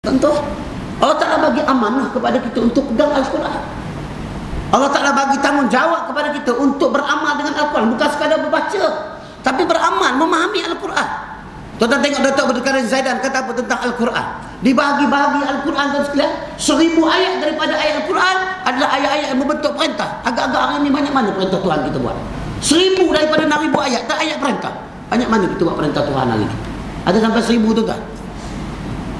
Tentu Allah Ta'ala bagi amanah kepada kita untuk pegang Al-Quran. Allah Ta'ala bagi tanggungjawab kepada kita untuk beramal dengan Al-Quran bukan sekadar berbaca tapi beramal, memahami Al-Quran. Tuan-tuan tengok Datuk Berdekaran Zaidan kata apa tentang Al-Quran? Dibahagi-bahagi Al-Quran dan sekalian seribu ayat daripada ayat Al-Quran adalah ayat-ayat yang membentuk perintah. Agak-agak hari ini banyak mana perintah Tuhan kita buat? Seribu daripada enam ribu ayat tak ayat perintah. Banyak mana kita buat perintah Tuhan hari ini ada sampai seribu tu kan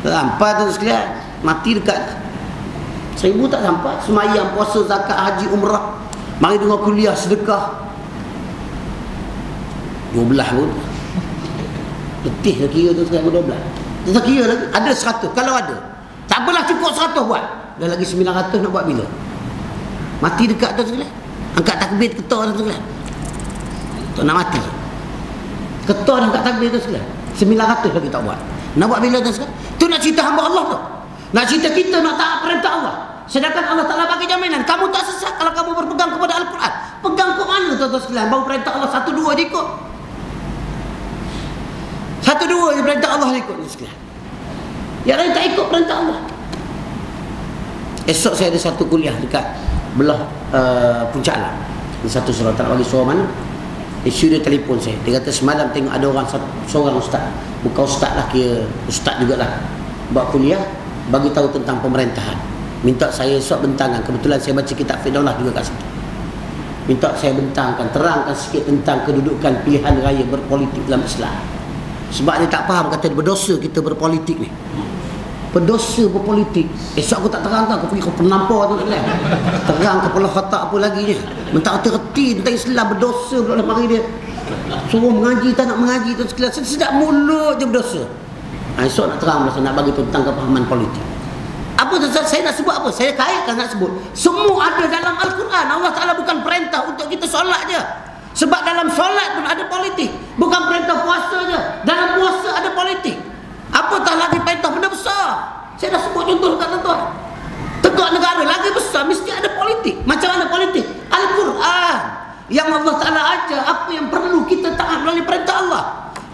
Sampai tu sekalian Mati dekat Seribu tak sampai Semayang, puasa, zakat, haji, umrah Mari dengar kuliah, sedekah. Dua belah pun. Letih dah kira tu sekarang dua belah Tak kira lagi. Ada seratus. Kalau ada Tak apalah cukup seratus buat. Dah lagi sembilan ratus nak buat bila? Mati dekat tu sekalian. Angkat takbir ketua tu sekalian. Tak nak mati. Ketua dan angkat takbir tu sekalian. Sembilan ratus lagi tak buat nak buat bila tu sekarang? Tu nak cerita hamba Allah tu. Nak cerita kita nak taat perintah Allah. Sedangkan Allah Ta'ala bagi jaminan. Kamu tak sesat kalau kamu berpegang kepada Al-Quran. Pegang ke mana tuan-tuan sekalian? Baru perintah Allah satu dua je ikut. Satu dua je perintah Allah ikut ni sekalian. Yang lain tak ikut perintah Allah. Esok saya ada satu kuliah dekat belah uh, Puncak Alam. Di satu surau tak bagi suara mana. Isu dia telefon saya. Dia kata semalam tengok ada orang seorang ustaz. Bukan ustaz lah kira ustaz jugalah. Buat kuliah bagi tahu tentang pemerintahan. Minta saya esok bentangkan. Kebetulan saya baca kitab Fidaulah juga kat situ. Minta saya bentangkan, terangkan sikit tentang kedudukan pilihan raya berpolitik dalam Islam. Sebab dia tak faham kata berdosa kita berpolitik ni. Berdosa berpolitik. Esok aku tak terang aku pergi ke penampar tu sekalian. Terang kepala otak apa lagi ni. Mentang terti tentang Islam berdosa pula mari dia. Suruh mengaji tak nak mengaji tu sekalian. Sedap mulut je berdosa. Ha, esok nak terang masa nak bagi tentang kepahaman politik. Apa tu saya nak sebut apa? Saya kaitkan nak sebut. Semua ada dalam Al-Quran. Allah Ta'ala bukan perintah untuk kita solat je. Sebab dalam solat pun ada politik. Bukan perintah puasa je. Dalam puasa ada politik. Apatah lagi perintah benda besar. Saya dah sebut contoh dekat tuan-tuan. Negara lagi besar mesti ada politik. Macam mana politik? Al-Quran. Yang Allah Ta'ala ajar apa yang perlu kita taat melalui perintah Allah.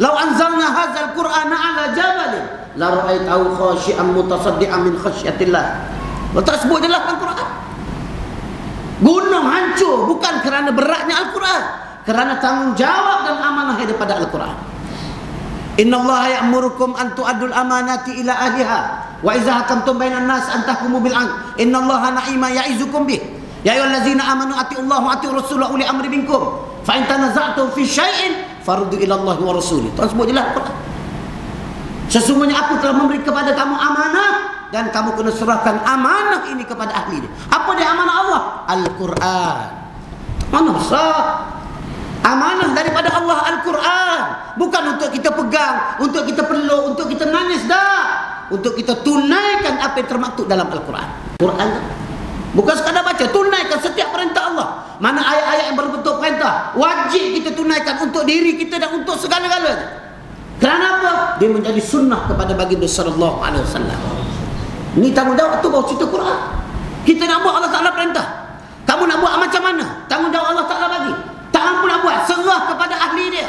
Lau anzalna hazal Quran ala jabalin la ra'aitahu khashi'an mutasaddian min khasyatillah. Allah tak sebut jelas Al-Quran. Gunung hancur bukan kerana beratnya Al-Quran, kerana tanggungjawab dan amanah daripada Al-Quran. Inna Allah ya'murukum an tu'addul amanati ila ahliha wa idza hakamtum bainan nas an tahkumu bil 'adl. Inna Allah na'ima ya'izukum bih. Ya ayyuhallazina amanu atiiu Allah wa atiiu rasulahu uli amri minkum. Fa in tanaza'tum fi syai'in faruddu ila Allah wa rasulih. Tuan sebut jelas Quran. Sesungguhnya aku telah memberi kepada kamu amanah dan kamu kena serahkan amanah ini kepada ahli dia. Apa dia amanah Allah? Al-Quran. Mana besar? Amanah daripada Allah Al-Quran. Bukan untuk kita pegang, untuk kita peluk, untuk kita nangis dah. Untuk kita tunaikan apa yang termaktub dalam Al-Quran. Quran Bukan sekadar baca, tunaikan setiap perintah Allah. Mana ayat-ayat yang berbentuk perintah, wajib kita tunaikan untuk diri kita dan untuk segala-galanya. Kerana apa? Dia menjadi sunnah kepada baginda sallallahu alaihi wasallam. Ini tanggungjawab tu bawa cerita Quran. Kita nak buat Allah Taala perintah. Kamu nak buat macam mana? Tanggungjawab Allah Taala bagi. Tak mampu nak buat, serah kepada ahli dia.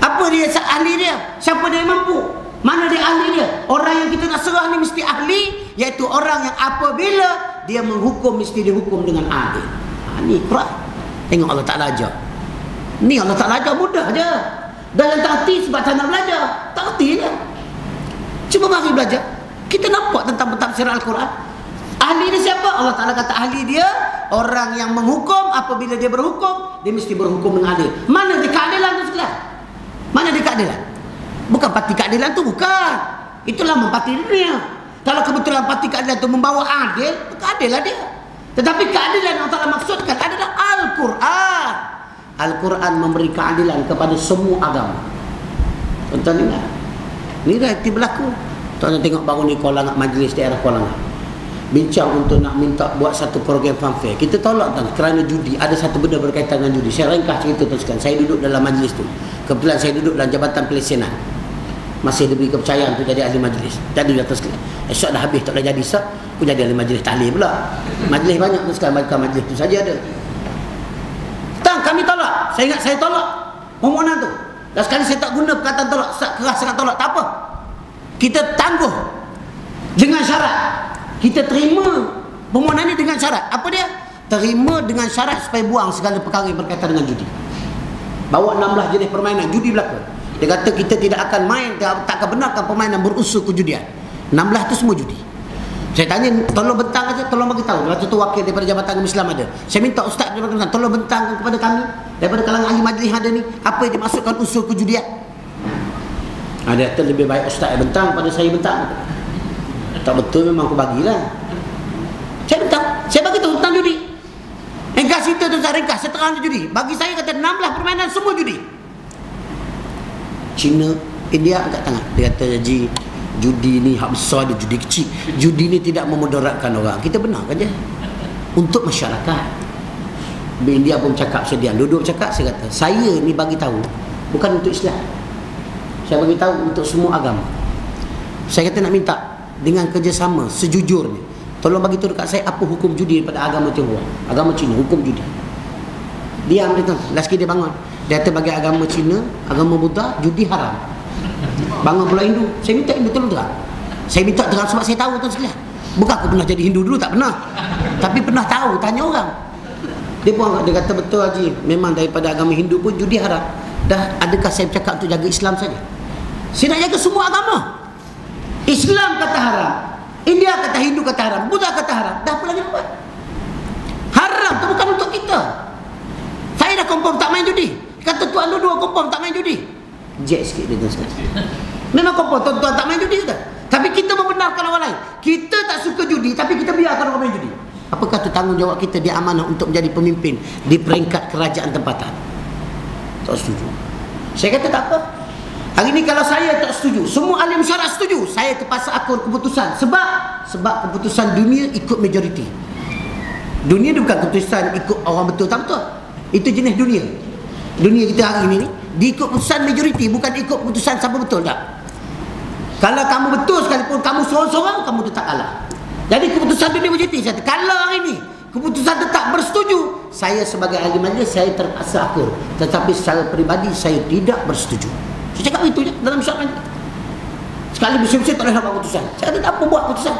Apa dia ahli dia? Siapa dia mampu? Mana dia ahli dia? Orang yang kita nak serah ni mesti ahli, iaitu orang yang apabila dia menghukum mesti dihukum dengan adil. Ha, ni Quran. Tengok Allah Taala ajar. Ni Allah Taala ajar mudah je. Dan yang tak hati sebab tak nak belajar. Tak hati je. Cuma mari belajar. Kita nampak tentang pentafsiran Al-Quran. Ahli dia siapa? Allah Ta'ala kata ahli dia. Orang yang menghukum apabila dia berhukum. Dia mesti berhukum dengan adil. Mana dia keadilan tu sekalian? Mana dia keadilan? Bukan parti keadilan tu bukan. Itulah parti dunia. Kalau kebetulan parti keadilan tu membawa adil. Keadilan dia. Tetapi keadilan yang Allah maksudkan adalah Al-Quran. Al-Quran memberi keadilan kepada semua agama. Tuan-tuan ingat. Ini realiti berlaku. Tuan-tuan tengok baru ni Kuala majlis daerah Kuala Bincang untuk nak minta buat satu program fanfare. Kita tolak tuan kerana judi. Ada satu benda berkaitan dengan judi. Saya ringkas cerita tuan sekalian. Saya duduk dalam majlis tu. Kebetulan saya duduk dalam Jabatan Pelesianan. Masih diberi kepercayaan untuk jadi ahli majlis. Jadi tuan sekalian. Esok dah habis tak boleh jadi sah. Pun jadi ahli majlis tahlil pula. Majlis banyak tuan sekalian. Bukan majlis tu saja ada. Tang kami tolak. Saya ingat saya tolak permohonan tu. Dan sekali saya tak guna perkataan tolak, keras sangat tolak, tak apa. Kita tangguh. Dengan syarat. Kita terima permohonan ini dengan syarat. Apa dia? Terima dengan syarat supaya buang segala perkara yang berkaitan dengan judi. Bawa 16 jenis permainan judi belaka. Dia kata kita tidak akan main, tak akan benarkan permainan berunsur kejudian. 16 tu semua judi. Saya tanya, tolong bentang saja, tolong bagi tahu. Waktu tu wakil daripada Jabatan Agama Islam ada. Saya minta Ustaz Jabatan Islam, tolong bentangkan kepada kami daripada kalangan ahli majlis ada ni, apa yang dimasukkan unsur kejudian. Ha, dia kata lebih baik Ustaz yang bentang pada saya bentang. Tak betul memang aku bagilah. Saya bentang. Saya bagi tahu tentang judi. Ringkas itu tu saya ringkas, seterang judi. Bagi saya kata 16 permainan semua judi. Cina, India angkat tangan. Dia kata, Haji, judi ni hak besar dia judi kecil. Judi ni tidak memudaratkan orang. Kita benarkan je untuk masyarakat. Bin dia pun cakap sedia duduk cakap saya kata saya ni bagi tahu bukan untuk Islam. Saya bagi tahu untuk semua agama. Saya kata nak minta dengan kerjasama sejujurnya tolong bagi tahu dekat saya apa hukum judi daripada agama Tionghoa agama Cina hukum judi. Dia ambil tu last dia bangun dia kata bagi agama Cina agama Buddha judi haram. Bangun pula Hindu. Saya minta Hindu tolong terang saya minta terang sebab saya tahu tuan sekalian. Bukan aku pernah jadi Hindu dulu tak pernah. Tapi pernah tahu tanya orang. Dia pun dia kata betul Haji. Memang daripada agama Hindu pun judi haram. Dah adakah saya bercakap untuk jaga Islam saja? Saya nak jaga semua agama. Islam kata haram. India kata Hindu kata haram. Buddha kata haram. Dah apa lagi buat. Haram tu bukan untuk kita. Saya dah kompom tak main judi kata tuan lu dua kompom tak main judi. Jet sikit dia tuan memang kau tuan-tuan tak main judi ke tapi kita membenarkan orang lain. Kita tak suka judi tapi kita biarkan orang main judi. Apakah tu tanggungjawab kita dia amanah untuk menjadi pemimpin di peringkat kerajaan tempatan? Tak setuju. Saya kata tak apa. Hari ni kalau saya tak setuju semua alim syarat setuju saya terpaksa akur keputusan. Sebab sebab keputusan dunia ikut majoriti. Dunia bukan keputusan ikut orang betul tak betul. Itu jenis dunia dunia kita hari ini ni diikut keputusan majoriti bukan ikut keputusan siapa betul tak? Kalau kamu betul sekalipun kamu seorang-seorang kamu tetap kalah. Jadi keputusan dunia majoriti saya kalau hari ini keputusan tetap bersetuju. Saya sebagai ahli majlis saya terpaksa akur. Tetapi secara peribadi saya tidak bersetuju. Saya cakap itu je dalam syarat majlis sekali bersih-bersih tak boleh buat keputusan. Saya kata apa buat keputusan?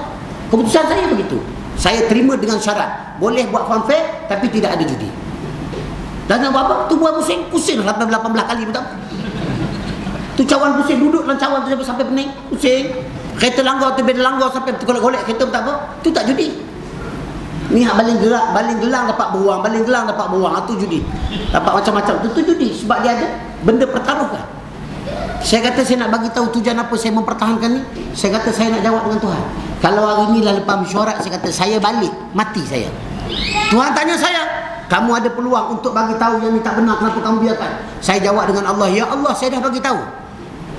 Keputusan saya begitu. Saya terima dengan syarat. Boleh buat fanfare tapi tidak ada judi dan nak buat apa? Tu buat pusing, pusing 18, 18 kali pun Tu cawan pusing, duduk dalam cawan tu sampai, sampai pening, pusing. Kereta langgar tu beda langgar sampai golek-golek kereta pun tak apa. Tu tak judi. Ni hak baling gerak, baling gelang dapat beruang, baling gelang dapat beruang, tu judi. Dapat macam-macam tu, tu judi sebab dia ada benda pertaruhkan. Saya kata saya nak bagi tahu tujuan apa saya mempertahankan ni. Saya kata saya nak jawab dengan Tuhan. Kalau hari ni lah lepas mesyuarat saya kata saya balik, mati saya. Tuhan tanya saya, kamu ada peluang untuk bagi tahu yang ini tak benar kenapa kamu biarkan? Saya jawab dengan Allah ya Allah saya dah bagi tahu.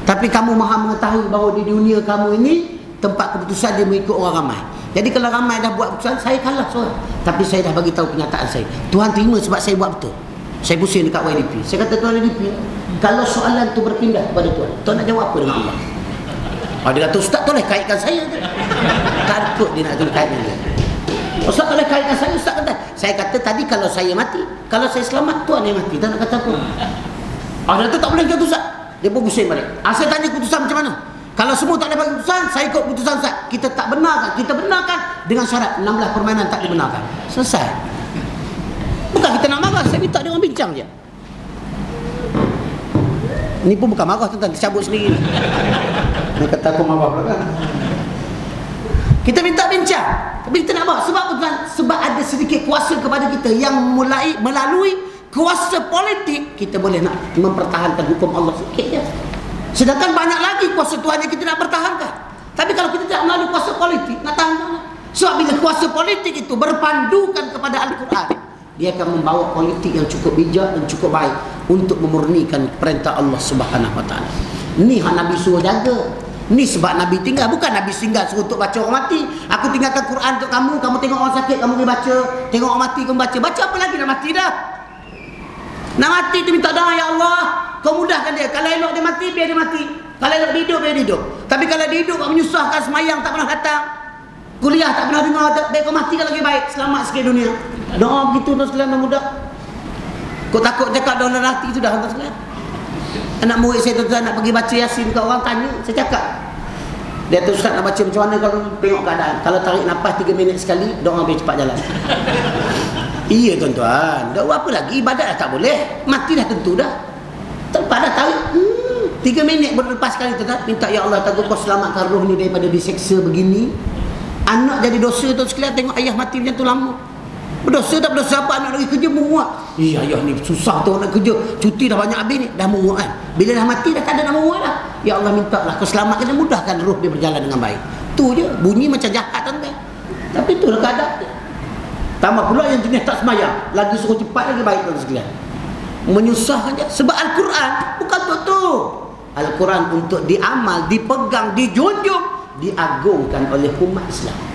Tapi kamu maha mengetahui bahawa di dunia kamu ini tempat keputusan dia mengikut orang ramai. Jadi kalau ramai dah buat keputusan saya kalah seorang. Tapi saya dah bagi tahu kenyataan saya. Tuhan terima sebab saya buat betul. Saya pusing dekat YDP saya kata Tuhan YDP kalau soalan tu berpindah kepada Tuhan Tuhan nak jawab apa dengan Allah? Oh, dia kata, Ustaz toleh kaitkan saya? Takut dia nak kaitkan dia. Ustaz boleh kaitkan saya Ustaz kata Saya kata tadi kalau saya mati Kalau saya selamat Tuhan yang mati. Tak nak kata apa. Ah, tu tak boleh kata Ustaz. Dia pun pusing balik. Ah, Saya tanya keputusan macam mana? Kalau semua tak bagi keputusan Saya ikut keputusan Ustaz. Kita tak benarkan Kita benarkan Dengan syarat 16 permainan tak dibenarkan. Selesai. Bukan kita nak marah Saya minta dia orang bincang je. Ini pun bukan marah tuan-tuan. Dicabut sendiri. Dia kata aku marah pula kan? Kita minta bincang. Tapi kita nak buat. Sebab apa Sebab ada sedikit kuasa kepada kita yang mulai melalui kuasa politik kita boleh nak mempertahankan hukum Allah sikit je. Sedangkan banyak lagi kuasa Tuhan yang kita nak pertahankan. Tapi kalau kita tidak melalui kuasa politik, nak tahan mana? Sebab bila kuasa politik itu berpandukan kepada Al-Quran, dia akan membawa politik yang cukup bijak dan cukup baik untuk memurnikan perintah Allah Subhanahu Wa Taala. Ini yang Nabi suruh jaga. Ni sebab Nabi tinggal Bukan Nabi singgah suruh untuk baca orang mati. Aku tinggalkan Quran untuk kamu Kamu tengok orang sakit Kamu pergi baca. Tengok orang mati Kamu baca. Baca apa lagi nak mati dah? Nak mati tu minta doa Ya Allah Kau mudahkan dia. Kalau elok dia mati Biar dia mati. Kalau elok dia hidup Biar dia hidup. Tapi kalau dia hidup Kau menyusahkan semayang Tak pernah datang. Kuliah tak pernah dengar Biar kau mati kalau lagi baik. Selamat sikit dunia. Doa begitu tu sekalian mudah. Kau takut cakap doa nanti Sudah tuan sekalian Anak murid saya tuan nak pergi baca Yasin ke orang tanya, saya cakap. Dia tu ustaz nak baca macam mana kalau tengok keadaan. Kalau tarik nafas 3 minit sekali, doa habis cepat jalan. iya tuan-tuan. Dah apa lagi ibadat dah tak boleh. Mati dah tentu dah. Tempat dah tarik. Hmm, 3 minit berlepas sekali tuan-tuan. Minta ya Allah tahu kau selamatkan roh ni daripada diseksa begini. Anak jadi dosa tu sekalian tengok ayah mati macam tu lama. Berdosa tak berdosa apa anak lagi kerja menguat. Eh ayah ni susah tu nak kerja. Cuti dah banyak habis ni. Dah menguat kan. Bila dah mati dah tak ada nak menguat dah. Ya Allah minta lah keselamatkan dan mudahkan roh dia berjalan dengan baik. Tu je. Bunyi macam jahat kan. Tapi tu lah keadaan dia. Tambah pula yang jenis tak semayang. Lagi suruh cepat lagi baik tuan sekalian. Menyusahkan dia. Sebab Al-Quran bukan tu tu. Al-Quran untuk diamal, dipegang, dijunjung, diagungkan oleh umat Islam.